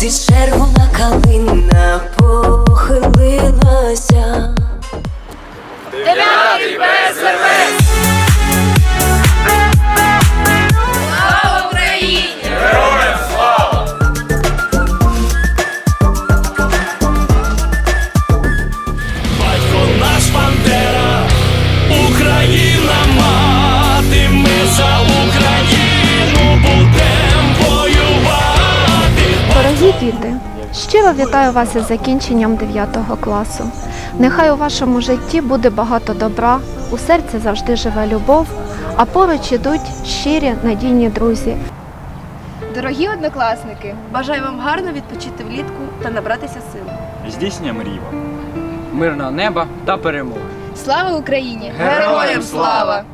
друзі, червона калина похилилася. Батько Дорогі діти, щиро вітаю вас із закінченням 9 класу. Нехай у вашому житті буде багато добра, у серці завжди живе любов, а поруч ідуть щирі надійні друзі. Дорогі однокласники, бажаю вам гарно відпочити влітку та набратися сил. Здійснення вам. Мирного неба та перемоги. Слава Україні! Героям слава!